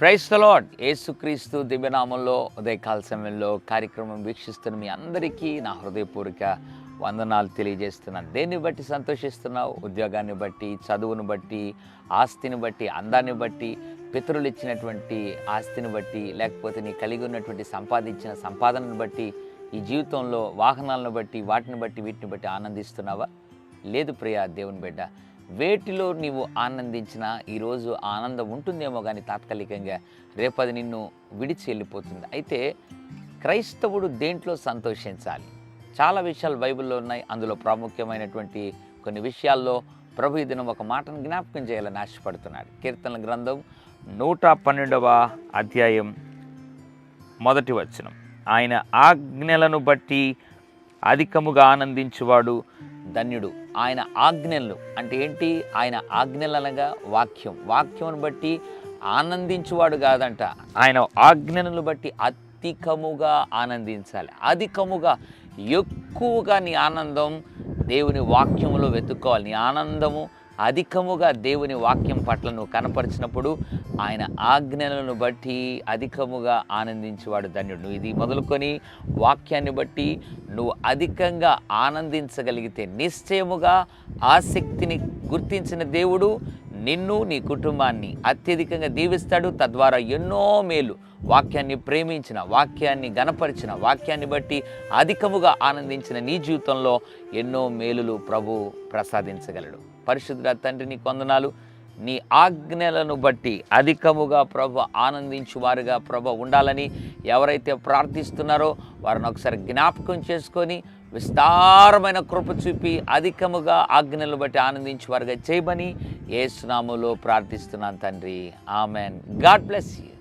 Price తలాడ్ ఏసుక్రీస్తు దివ్యనామంలో ఉదయకాల సమయంలో కార్యక్రమం వీక్షిస్తున్న మీ అందరికీ నా హృదయపూర్వక వందనాలు తెలియజేస్తున్నాను దేన్ని బట్టి సంతోషిస్తున్నావు? ఉద్యోగాన్ని బట్టి చదువును బట్టి ఆస్తిని బట్టి అందాన్ని బట్టి పితరులు ఇచ్చినటువంటి ఆస్తిని బట్టి లేకపోతే నీ కలిగి ఉన్నటువంటి సంపాదించిన సంపాదనను బట్టి ఈ జీవితంలో వాహనాలను బట్టి వాటిని బట్టి వీటిని బట్టి ఆనందిస్తున్నావా? లేదు ప్రియా దేవుని బిడ్డ. వేటిలో నీవు ఆనందించిన ఈరోజు ఆనందం ఉంటుందేమో కానీ తాత్కాలికంగా రేపది నిన్ను విడిచి వెళ్ళిపోతుంది. అయితే క్రైస్తవుడు దేంట్లో సంతోషించాలి? చాలా విషయాలు బైబిల్లో ఉన్నాయి. అందులో ప్రాముఖ్యమైనటువంటి కొన్ని విషయాల్లో ప్రభు దినం ఒక మాటను జ్ఞాపకం చేయాలని ఆశపడుతున్నాడు. కీర్తనల గ్రంథం నూట పన్నెండవ అధ్యాయం మొదటి వచనం. ఆయన ఆజ్ఞలను బట్టి అధికముగా ఆనందించువాడు ధన్యుడు. ఆయన ఆజ్ఞలు అంటే ఏంటి? ఆయన ఆజ్ఞలు అనగా వాక్యం. వాక్యంను బట్టి ఆనందించువాడు కాదంట. ఆయన ఆజ్ఞలను బట్టి అధికముగా ఆనందించాలి. అధికముగా ఎక్కువగా నీ ఆనందం దేవుని వాక్యంలో వెతుక్కోవాలి. నీ ఆనందము అధికముగా దేవుని వాక్యం పట్ల నువ్వు కనపరిచినప్పుడు ఆయన ఆజ్ఞలను బట్టి అధికముగా ఆనందించేవాడు ధన్యుడు. నువ్వు ఇది మొదలుకొని వాక్యాన్ని బట్టి నువ్వు అధికంగా ఆనందించగలిగితే నిశ్చయముగా ఆసక్తిని గుర్తించిన దేవుడు నిన్ను నీ కుటుంబాన్ని అత్యధికంగా దీవిస్తాడు. తద్వారా ఎన్నో మేలు వాక్యాన్ని ప్రేమించిన వాక్యాన్ని గనపరిచిన వాక్యాన్ని బట్టి అధికముగా ఆనందించిన నీ జీవితంలో ఎన్నో మేలులు ప్రభు ప్రసాదించగలడు. పరిశుద్ధ తండ్రి నీ కొందనాలు నీ ఆజ్ఞలను బట్టి అధికముగా ప్రభు ఆనందించువారుగా ప్రభ ఉండాలని ఎవరైతే ప్రార్థిస్తున్నారో వారిని ఒకసారి జ్ఞాపకం చేసుకొని విస్తారమైన కృప చూపి అధికముగా ఆజ్ఞలు బట్టి ఆనందించువారుగా చేయమని ఏసునాములో ప్రార్థిస్తున్నాను తండ్రి. ఆమెన్. God bless you.